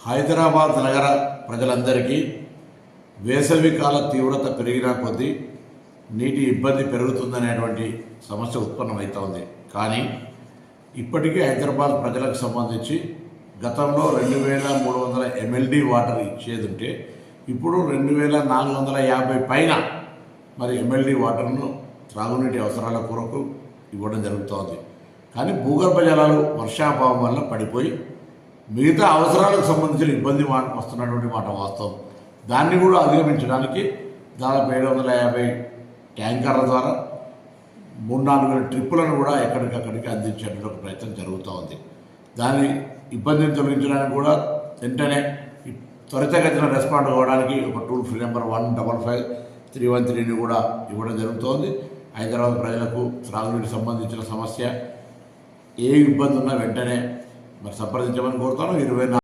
హైదరాబాద్ నగర ప్రజలందరికీ వేసవికాల తీవ్రత పెరిగిన కొద్దీ నీటి ఇబ్బంది పెరుగుతుందనేటువంటి సమస్య ఉత్పన్నమవుతోంది కానీ ఇప్పటికీ హైదరాబాద్ ప్రజలకు సంబంధించి గతంలో రెండు వేల మూడు వందల ఎంఎల్డి వాటర్ ఇచ్చేది ఉంటే ఇప్పుడు రెండు వేల నాలుగు వందల యాభై పైన మరి ఎంఎల్డి వాటర్ను త్రాగునీటి అవసరాల కొరకు ఇవ్వడం జరుగుతోంది. కానీ భూగర్భ జలాలు వర్షాభావం వల్ల పడిపోయి మిగతా అవసరాలకు సంబంధించిన ఇబ్బంది వస్తున్నటువంటి మాట వాస్తవం. దాన్ని కూడా అధిగమించడానికి దాదాపు ఏడు వందల యాభై ట్యాంకర్ల ద్వారా మూడు నాలుగు వేల ట్రిప్పులను కూడా ఎక్కడికక్కడికి అందించేటువంటి ప్రయత్నం జరుగుతూ ఉంది. దాని ఇబ్బందిని తొలగించడానికి కూడా వెంటనే త్వరితగతిన రెస్పాండ్ అవ్వడానికి ఒక toll free number one double five three one త్రీని కూడా ఇవ్వడం జరుగుతోంది. హైదరాబాద్ ప్రజలకు త్రాగునీటికి సంబంధించిన సమస్య ఏ ఇబ్బంది ఉన్నా వెంటనే మరి సంప్రదించమని కోరుతాను. ఇరవై